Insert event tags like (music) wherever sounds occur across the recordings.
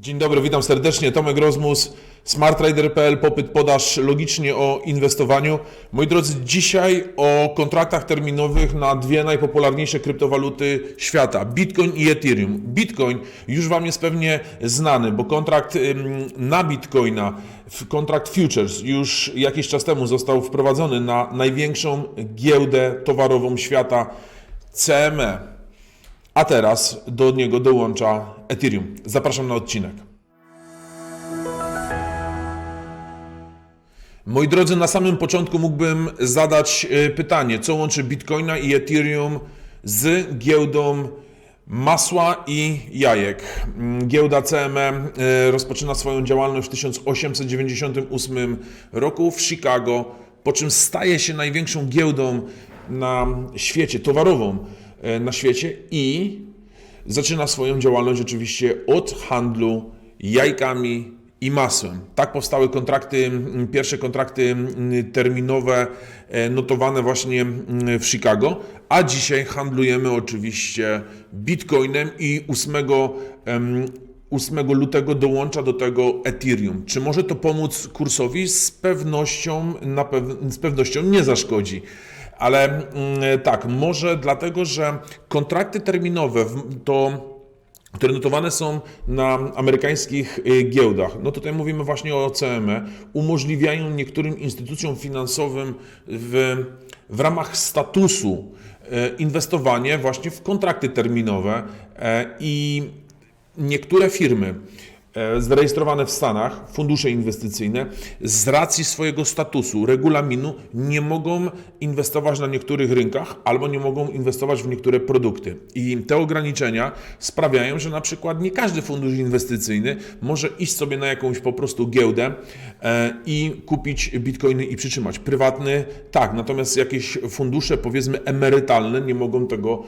Dzień dobry, witam serdecznie. Tomek Rozmus, smarttrader.pl, popyt, podaż logicznie o inwestowaniu. Moi drodzy, dzisiaj o kontraktach terminowych na dwie najpopularniejsze kryptowaluty świata, Bitcoin i Ethereum. Bitcoin już Wam jest pewnie znany, bo kontrakt na Bitcoina, kontrakt futures już jakiś czas temu został wprowadzony na największą giełdę towarową świata, CME. A teraz do niego dołącza Ethereum. Zapraszam na odcinek. Moi drodzy, na samym początku mógłbym zadać e, pytanie, co łączy Bitcoina i Ethereum z giełdą masła i jajek. Mm, Giełda CME e, rozpoczyna swoją działalność w 1898 roku w Chicago, po czym staje się największą giełdą na świecie, towarową e, na świecie i zaczyna swoją działalność oczywiście od handlu jajkami i masłem. Tak powstały kontrakty, mm, pierwsze kontrakty mm, terminowe e, notowane właśnie mm, w Chicago, a dzisiaj handlujemy oczywiście bitcoinem i 8, em, 8 lutego dołącza do tego Ethereum. Czy może to pomóc kursowi? Z pewnością, pew- z pewnością nie zaszkodzi. Ale mm, tak, może dlatego, że kontrakty terminowe to które notowane są na amerykańskich y, giełdach, no tutaj mówimy właśnie o CME, umożliwiają niektórym instytucjom finansowym w, w ramach statusu e, inwestowanie właśnie w kontrakty terminowe e, i niektóre firmy zarejestrowane w Stanach, fundusze inwestycyjne, z racji swojego statusu, regulaminu, nie mogą inwestować na niektórych rynkach albo nie mogą inwestować w niektóre produkty. I te ograniczenia sprawiają, że na przykład nie każdy fundusz inwestycyjny może iść sobie na jakąś po prostu giełdę e, i kupić bitcoiny i przytrzymać. Prywatny tak, natomiast jakieś fundusze, powiedzmy emerytalne, nie mogą tego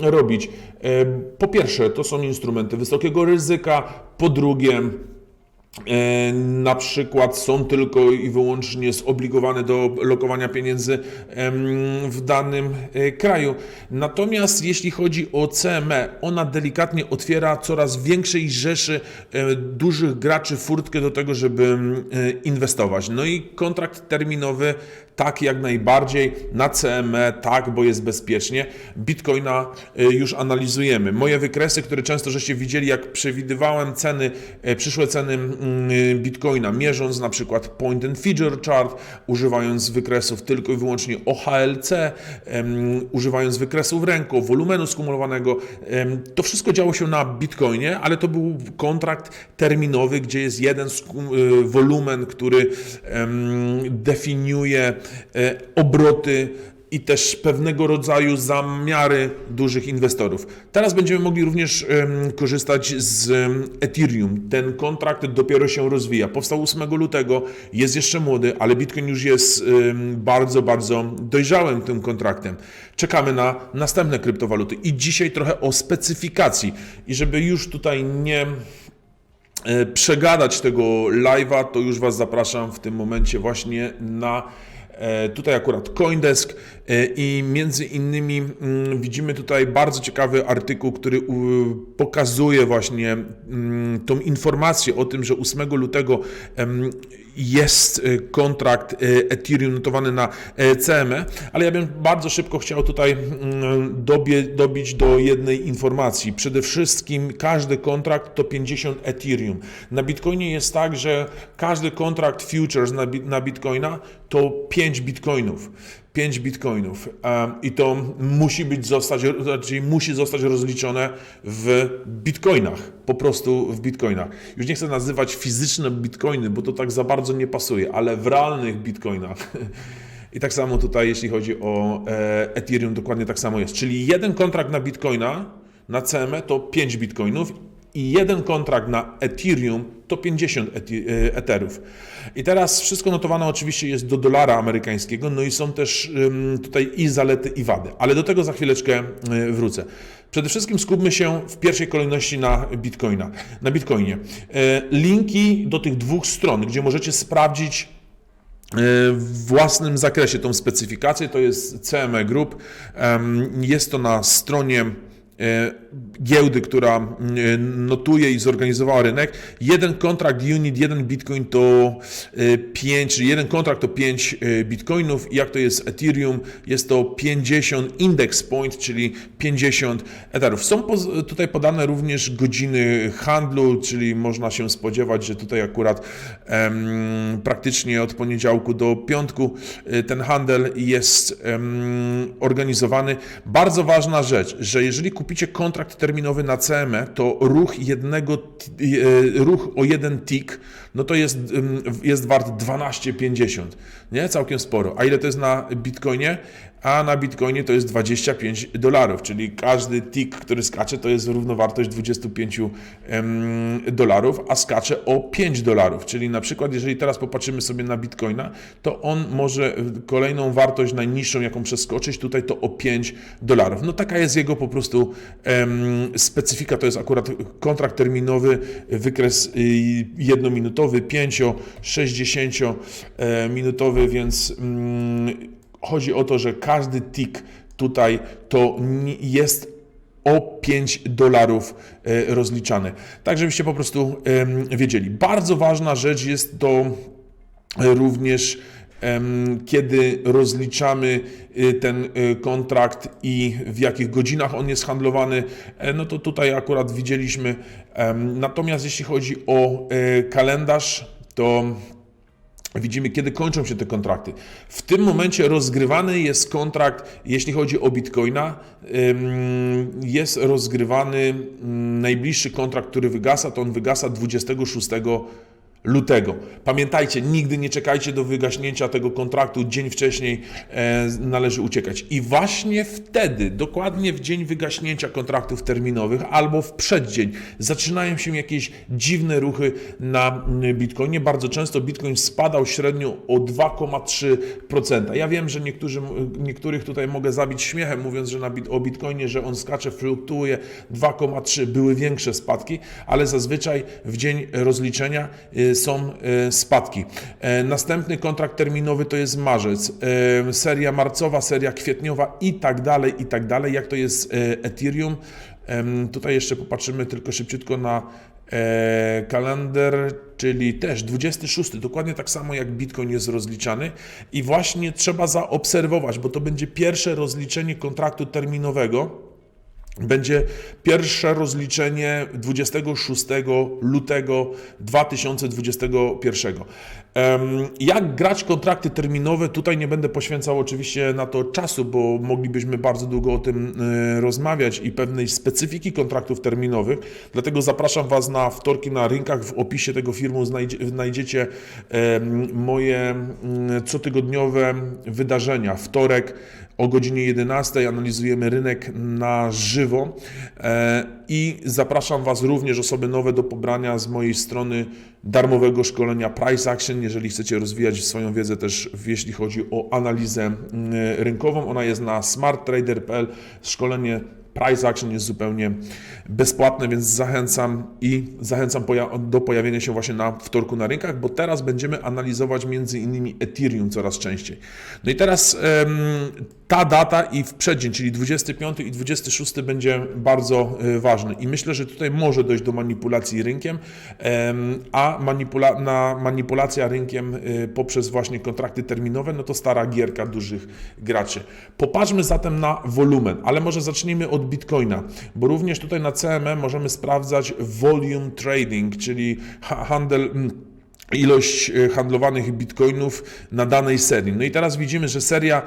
robić. E, Po pierwsze, to są instrumenty wysokiego ryzyka, po drugie, E, na przykład są tylko i wyłącznie zobligowane do lokowania pieniędzy w danym e, kraju. Natomiast jeśli chodzi o CME, ona delikatnie otwiera coraz większej rzeszy e, dużych graczy furtkę do tego, żeby e, inwestować. No i kontrakt terminowy tak jak najbardziej, na CME tak, bo jest bezpiecznie. Bitcoina e, już analizujemy. Moje wykresy, które często żeście widzieli, jak przewidywałem ceny, e, przyszłe ceny mm, Bitcoina, mierząc na przykład Point and Feature Chart, używając wykresów tylko i wyłącznie OHLC, używając wykresów ręką, wolumenu skumulowanego. To wszystko działo się na Bitcoinie, ale to był kontrakt terminowy, gdzie jest jeden y, wolumen, który em, definiuje obroty i też pewnego rodzaju zamiary dużych inwestorów. Teraz będziemy mogli również korzystać z Ethereum. Ten kontrakt dopiero się rozwija. Powstał 8 lutego, jest jeszcze młody, ale Bitcoin już jest bardzo, bardzo dojrzałym tym kontraktem. Czekamy na następne kryptowaluty i dzisiaj trochę o specyfikacji. I żeby już tutaj nie e, przegadać tego live'a, to już Was zapraszam w tym momencie właśnie na e, tutaj akurat Coindesk. e, i między innymi mm, widzimy tutaj bardzo ciekawy artykuł, który pokazuje właśnie mm, tą informację o tym, że 8 lutego jest e, kontrakt e, Ethereum notowany na e, CME, ale ja bym bardzo szybko chciał tutaj mm, dobie, dobić do jednej informacji. Przede wszystkim każdy kontrakt to 50 Ethereum. Na Bitcoinie jest tak, że każdy kontrakt futures na, na Bitcoina to 5 Bitcoinów. 5 bitcoinów i to musi być zostać, znaczy musi zostać rozliczone w bitcoinach, po prostu w bitcoinach. Już nie chcę nazywać fizyczne bitcoiny, bo to tak za bardzo nie pasuje, ale w realnych bitcoinach. (laughs) I tak samo tutaj, jeśli chodzi o e, Ethereum, dokładnie tak samo jest. Czyli jeden kontrakt na bitcoina, na CME to 5 bitcoinów i jeden kontrakt na Ethereum to 50 eti- e, Etherów. I teraz wszystko notowane oczywiście jest do dolara amerykańskiego, no i są też tutaj i zalety, i wady, ale do tego za chwileczkę y, wrócę. Przede wszystkim skupmy się w pierwszej kolejności na Bitcoina, na Bitcoinie. E, Linki do tych dwóch stron, gdzie możecie sprawdzić w własnym zakresie tą specyfikację, to jest CME Group. Jest to na stronie e, giełdy, która e, notuje i zorganizowała rynek. Jeden kontrakt unit, jeden bitcoin to 5, czyli jeden kontrakt to 5 bitcoinów. Jak to jest Ethereum, jest to 50 index point, czyli 50 etherów. Są tutaj podane również godziny handlu, czyli można się spodziewać, że tutaj akurat em, praktycznie od poniedziałku do piątku e, ten handel jest em, organizowany. Bardzo ważna rzecz, że jeżeli kupicie kontrakt terminowy na CME, to ruch jednego, e, ruch o jeden tick, no to jest, jest wart 12,50, nie? Całkiem sporo. A ile to jest na Bitcoinie? A na Bitcoinie to jest 25 dolarów, czyli każdy tick, który skacze, to jest równowartość 25 em, dolarów, a skacze o 5 dolarów. Czyli na przykład, jeżeli teraz popatrzymy sobie na Bitcoina, to on może kolejną wartość najniższą, jaką przeskoczyć, tutaj to o 5 dolarów. No taka jest jego po prostu specyfika, to jest akurat kontrakt terminowy, wykres y, jednominutowy, 5, 60 e, minutowy, więc mm, chodzi o to, że każdy tick tutaj to jest o 5 dolarów e, rozliczany. Tak, żebyście po prostu wiedzieli. Bardzo ważna rzecz jest to e, również kiedy rozliczamy y, ten kontrakt i w jakich godzinach on jest handlowany, e, no to tutaj akurat widzieliśmy. Natomiast jeśli chodzi o e, kalendarz, to Widzimy, kiedy kończą się te kontrakty. W tym momencie rozgrywany jest kontrakt, jeśli chodzi o bitcoina, jest rozgrywany ym, najbliższy kontrakt, który wygasa, to on wygasa 26 lutego. Pamiętajcie, nigdy nie czekajcie do wygaśnięcia tego kontraktu, dzień wcześniej e, należy uciekać. I właśnie wtedy, dokładnie w dzień wygaśnięcia kontraktów terminowych albo w przeddzień, zaczynają się jakieś dziwne ruchy na Bitcoinie. Bardzo często Bitcoin spadał średnio o 2,3%. Ja wiem, że niektórzy, niektórych tutaj mogę zabić śmiechem, mówiąc, że na o Bitcoinie, że on skacze, fluktuuje 2,3, były większe spadki, ale zazwyczaj w dzień rozliczenia y, są y, spadki. E, Następny kontrakt terminowy to jest marzec, e, seria marcowa, seria kwietniowa i tak dalej, i tak dalej. Jak to jest e, Ethereum? Tutaj jeszcze popatrzymy tylko szybciutko na kalender, czyli też 26, dokładnie tak samo jak Bitcoin jest rozliczany i właśnie trzeba zaobserwować, bo to będzie pierwsze rozliczenie kontraktu terminowego. Będzie pierwsze rozliczenie 26 lutego 2021. Em, Jak grać kontrakty terminowe? Tutaj nie będę poświęcał oczywiście na to czasu, bo moglibyśmy bardzo długo o tym e, rozmawiać i pewnej specyfiki kontraktów terminowych. Dlatego zapraszam Was na wtorki na rynkach. W opisie tego filmu znajdzie, znajdziecie moje mm, cotygodniowe wydarzenia. Wtorek o godzinie 11 analizujemy rynek na żywo e, i zapraszam Was również osoby nowe do pobrania z mojej strony darmowego szkolenia Price Action, jeżeli chcecie rozwijać swoją wiedzę też jeśli chodzi o analizę mm, rynkową. Ona jest na smarttrader.pl. Szkolenie Price Action jest zupełnie bezpłatne, więc zachęcam i zachęcam do pojawienia się właśnie na wtorku na rynkach, bo teraz będziemy analizować między innymi Ethereum coraz częściej. No i teraz ta data i w przeddzień, czyli 25 i 26 będzie bardzo e, ważny i myślę, że tutaj może dojść do manipulacji rynkiem, em, a manipula- na manipulacja rynkiem e, poprzez właśnie kontrakty terminowe, no to stara gierka dużych graczy. Popatrzmy zatem na wolumen, ale może zacznijmy od Bitcoina, bo również tutaj na CME możemy sprawdzać volume trading, czyli ha- handel mm, ilość e, handlowanych bitcoinów na danej serii. No i teraz widzimy, że seria,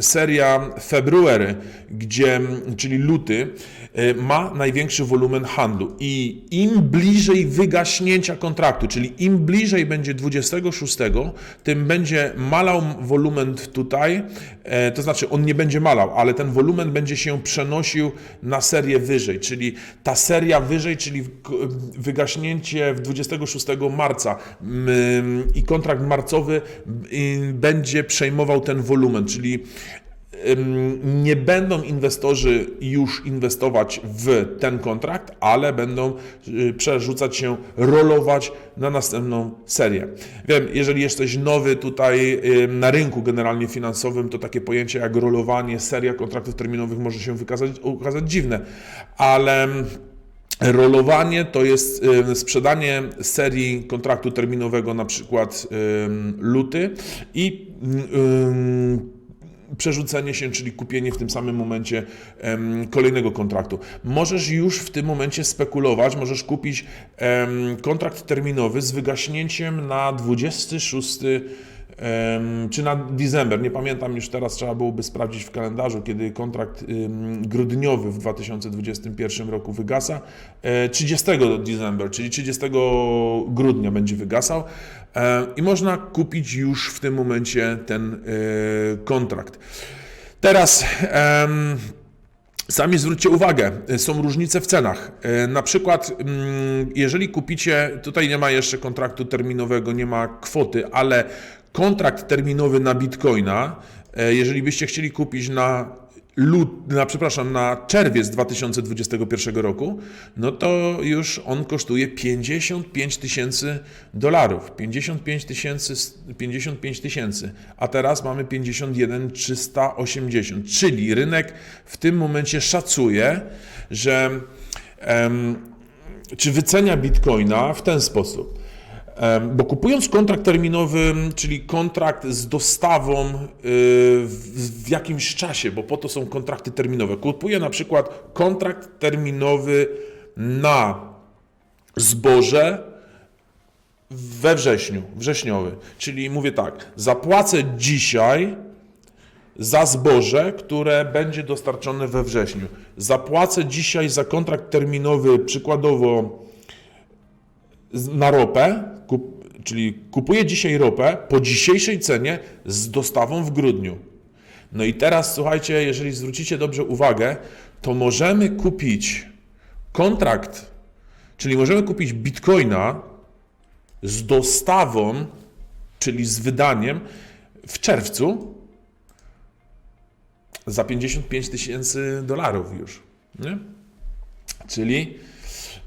seria February, gdzie, czyli luty, e, ma największy wolumen handlu i im bliżej wygaśnięcia kontraktu, czyli im bliżej będzie 26, tym będzie malał wolumen tutaj, e, to znaczy on nie będzie malał, ale ten wolumen będzie się przenosił na serię wyżej, czyli ta seria wyżej, czyli wygaśnięcie w 26 marca i kontrakt marcowy będzie przejmował ten wolumen, czyli nie będą inwestorzy już inwestować w ten kontrakt, ale będą y, przerzucać się, rolować na następną serię. Wiem, jeżeli jesteś nowy tutaj na rynku generalnie finansowym, to takie pojęcie jak rolowanie, seria kontraktów terminowych może się wykazać, ukazać dziwne, ale Rolowanie to jest sprzedanie serii kontraktu terminowego, na przykład luty i przerzucenie się, czyli kupienie w tym samym momencie kolejnego kontraktu. Możesz już w tym momencie spekulować, możesz kupić kontrakt terminowy z wygaśnięciem na 26 em, czy na December, nie pamiętam już teraz, trzeba byłoby sprawdzić w kalendarzu, kiedy kontrakt grudniowy w 2021 roku wygasa. E, 30 December, czyli 30 grudnia będzie wygasał e, i można kupić już w tym momencie ten e, kontrakt. Teraz Sami zwróćcie uwagę, są różnice w cenach. E, Na przykład, mm, jeżeli kupicie, tutaj nie ma jeszcze kontraktu terminowego, nie ma kwoty, ale kontrakt terminowy na bitcoina, e, jeżeli byście chcieli kupić na lut, na, przepraszam, na czerwiec 2021 roku, no to już on kosztuje 55 tysięcy dolarów. 55 tysięcy, 55 tysięcy, a teraz mamy 51 380, czyli rynek w tym momencie szacuje, że em, czy wycenia bitcoina w ten sposób. Bo kupując kontrakt terminowy, czyli kontrakt z dostawą y, w, jakimś czasie, bo po to są kontrakty terminowe. Kupuję na przykład kontrakt terminowy na zboże we wrześniu, wrześniowy. Czyli mówię tak, zapłacę dzisiaj za zboże, które będzie dostarczone we wrześniu. Zapłacę dzisiaj za kontrakt terminowy, przykładowo na ropę, czyli kupuję dzisiaj ropę po dzisiejszej cenie z dostawą w grudniu. No i teraz słuchajcie, jeżeli zwrócicie dobrze uwagę, to możemy kupić kontrakt, czyli możemy kupić bitcoina z dostawą, czyli z wydaniem w czerwcu za 55 tysięcy dolarów już. Nie? Czyli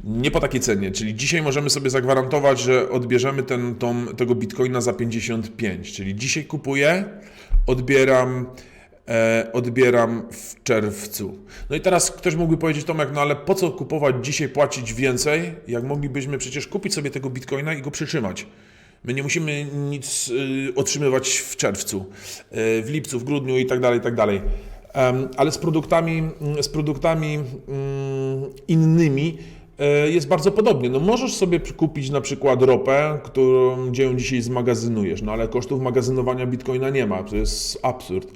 nie po takiej cenie. Czyli dzisiaj możemy sobie zagwarantować, że odbierzemy ten, tą, tego bitcoina za 55. Czyli dzisiaj kupuję, odbieram, e, odbieram w czerwcu. No i teraz ktoś mógłby powiedzieć, Tomek, no ale po co kupować dzisiaj, płacić więcej, jak moglibyśmy przecież kupić sobie tego bitcoina i go przytrzymać. My nie musimy nic y, otrzymywać w czerwcu, y, w lipcu, w grudniu i tak dalej, i tak dalej. Ale z produktami, z produktami mm, innymi jest bardzo podobnie. No możesz sobie kupić na przykład ropę, którą, gdzie ją dzisiaj zmagazynujesz, no ale kosztów magazynowania bitcoina nie ma, to jest absurd.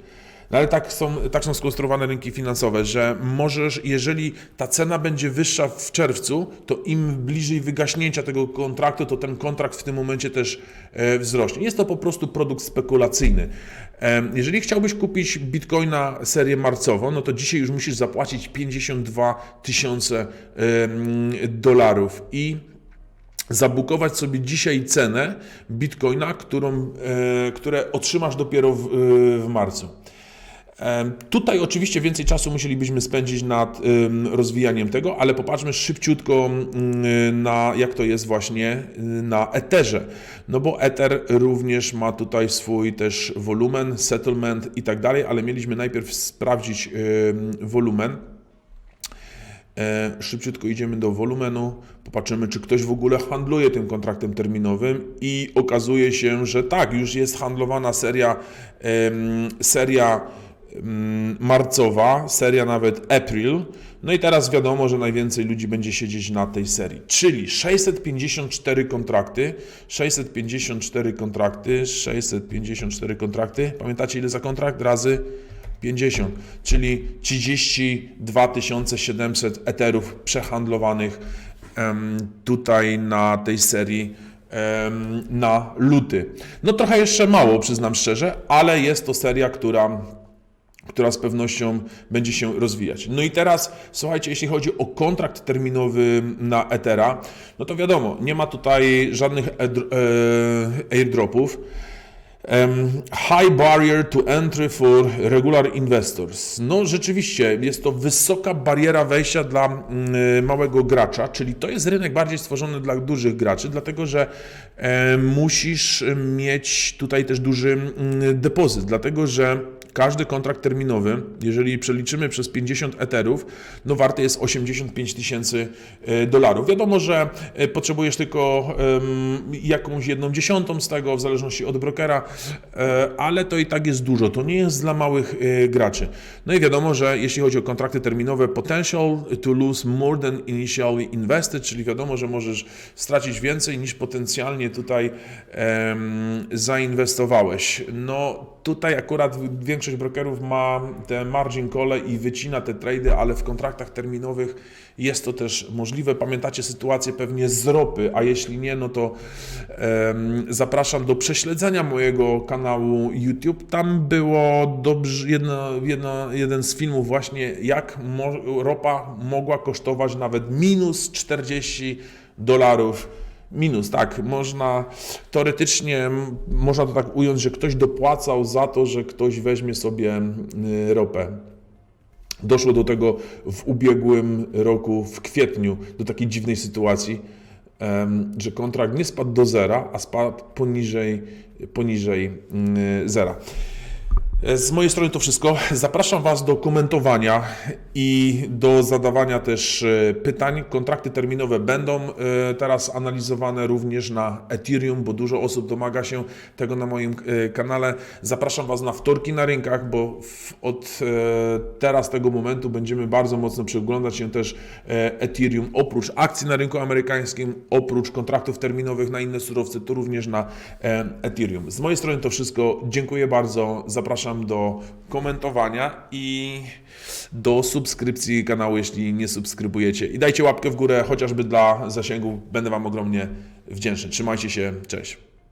No ale tak są, tak są skonstruowane rynki finansowe, że możesz, jeżeli ta cena będzie wyższa w czerwcu, to im bliżej wygaśnięcia tego kontraktu, to ten kontrakt w tym momencie też e, wzrośnie. Jest to po prostu produkt spekulacyjny. E, Jeżeli chciałbyś kupić bitcoina serię marcową, no to dzisiaj już musisz zapłacić 52 tysiące dolarów i zabukować sobie dzisiaj cenę bitcoina, którą, e, które otrzymasz dopiero w, w marcu. Tutaj oczywiście więcej czasu musielibyśmy spędzić nad rozwijaniem tego, ale popatrzmy szybciutko ym, na jak to jest właśnie y, na Etherze. No bo Ether również ma tutaj swój też wolumen, settlement i tak dalej, ale mieliśmy najpierw sprawdzić wolumen. E, Szybciutko idziemy do wolumenu, popatrzymy, czy ktoś w ogóle handluje tym kontraktem terminowym i okazuje się, że tak, już jest handlowana seria, seria marcowa, seria nawet April. No i teraz wiadomo, że najwięcej ludzi będzie siedzieć na tej serii, czyli 654 kontrakty, 654 kontrakty, 654 kontrakty. Pamiętacie ile za kontrakt? Razy 50, czyli 32 700 eterów przehandlowanych tutaj na tej serii na luty. No trochę jeszcze mało, przyznam szczerze, ale jest to seria, która która z pewnością będzie się rozwijać. No i teraz, słuchajcie, jeśli chodzi o kontrakt terminowy na Ethera, no to wiadomo, nie ma tutaj żadnych e, airdropów. High barrier to entry for regular investors. No rzeczywiście, jest to wysoka bariera wejścia dla mm, małego gracza, czyli to jest rynek bardziej stworzony dla dużych graczy, dlatego że e, musisz mieć tutaj też duży mm, depozyt, dlatego że każdy kontrakt terminowy, jeżeli przeliczymy przez 50 eterów, no warty jest 85 tysięcy e, dolarów. Wiadomo, że e, potrzebujesz tylko jakąś jedną dziesiątą z tego, w zależności od brokera, e, ale to i tak jest dużo. To nie jest dla małych graczy. No i wiadomo, że jeśli chodzi o kontrakty terminowe, potential to lose more than initially invested, czyli wiadomo, że możesz stracić więcej niż potencjalnie tutaj zainwestowałeś. No tutaj akurat większość brokerów ma te margin call i wycina te trady, ale w kontraktach terminowych jest to też możliwe. Pamiętacie sytuację pewnie z ropy, a jeśli nie, no to em, zapraszam do prześledzenia mojego kanału YouTube. Tam było dobrze, jedna, jedna, jeden z filmów właśnie, jak mo, ropa mogła kosztować nawet minus 40 dolarów minus, tak, można teoretycznie, można to tak ująć, że ktoś dopłacał za to, że ktoś weźmie sobie ropę. Doszło do tego w ubiegłym roku, w kwietniu, do takiej dziwnej sytuacji, że kontrakt nie spadł do zera, a spadł poniżej, poniżej zera. Z mojej strony to wszystko. Zapraszam Was do komentowania i do zadawania też e, pytań. Kontrakty terminowe będą e, teraz analizowane również na Ethereum, bo dużo osób domaga się tego na moim e, kanale. Zapraszam Was na wtorki na rynkach, bo od e, teraz tego momentu będziemy bardzo mocno przyglądać się też e, Ethereum. Oprócz akcji na rynku amerykańskim, oprócz kontraktów terminowych na inne surowce, to również na e, Ethereum. Z mojej strony to wszystko. Dziękuję bardzo. Zapraszam do komentowania i do subskrypcji kanału, jeśli nie subskrybujecie. I dajcie łapkę w górę, chociażby dla zasięgu. Będę Wam ogromnie wdzięczny. Trzymajcie się. Cześć.